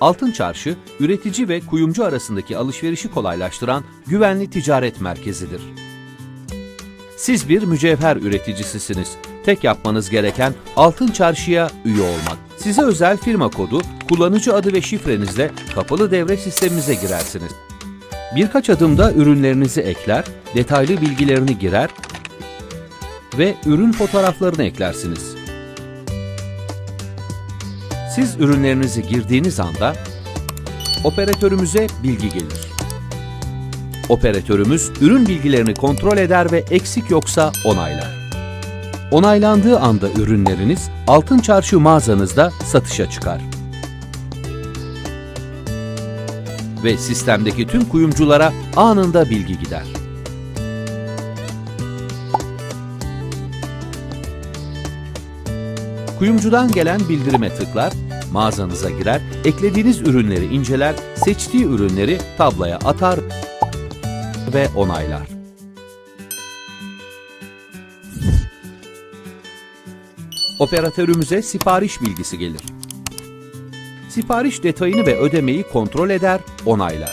Altın Çarşı, üretici ve kuyumcu arasındaki alışverişi kolaylaştıran güvenli ticaret merkezidir. Siz bir mücevher üreticisisiniz. Tek yapmanız gereken Altın Çarşı'ya üye olmak. Size özel firma kodu, kullanıcı adı ve şifrenizle kapalı devre sistemimize girersiniz. Birkaç adımda ürünlerinizi ekler, detaylı bilgilerini girer ve ürün fotoğraflarını eklersiniz. Siz ürünlerinizi girdiğiniz anda operatörümüze bilgi gelir. Operatörümüz ürün bilgilerini kontrol eder ve eksik yoksa onaylar. Onaylandığı anda ürünleriniz Altın Çarşı mağazanızda satışa çıkar. Ve sistemdeki tüm kuyumculara anında bilgi gider. Kuyumcudan gelen bildirime tıklar, mağazanıza girer, eklediğiniz ürünleri inceler, seçtiği ürünleri tabloya atar ve onaylar. Operatörümüze sipariş bilgisi gelir. Sipariş detayını ve ödemeyi kontrol eder, onaylar.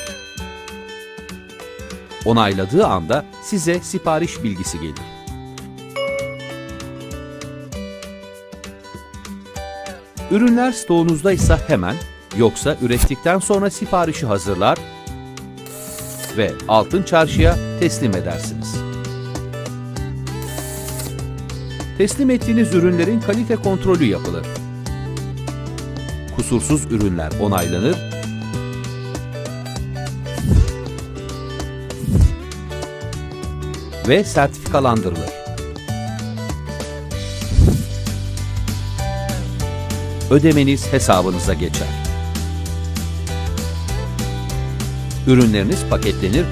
Onayladığı anda size sipariş bilgisi gelir. Ürünler stoğunuzdaysa hemen, yoksa ürettikten sonra siparişi hazırlar ve Altın Çarşı'ya teslim edersiniz. Teslim ettiğiniz ürünlerin kalite kontrolü yapılır. Kusursuz ürünler onaylanır ve sertifikalandırılır. Ödemeniz hesabınıza geçer. Ürünleriniz paketlenir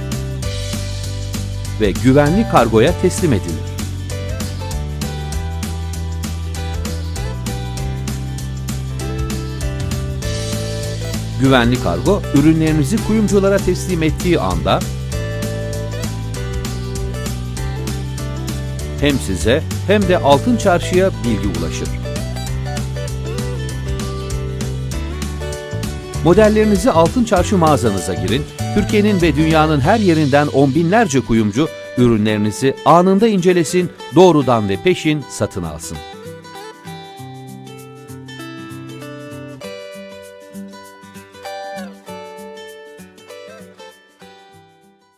ve güvenli kargoya teslim edilir. Güvenli kargo, ürünlerinizi kuyumculara teslim ettiği anda hem size hem de Altın Çarşı'ya bilgi ulaşır. Modellerinizi Altın Çarşı mağazanıza girin, Türkiye'nin ve dünyanın her yerinden on binlerce kuyumcu ürünlerinizi anında incelesin, doğrudan ve peşin satın alsın.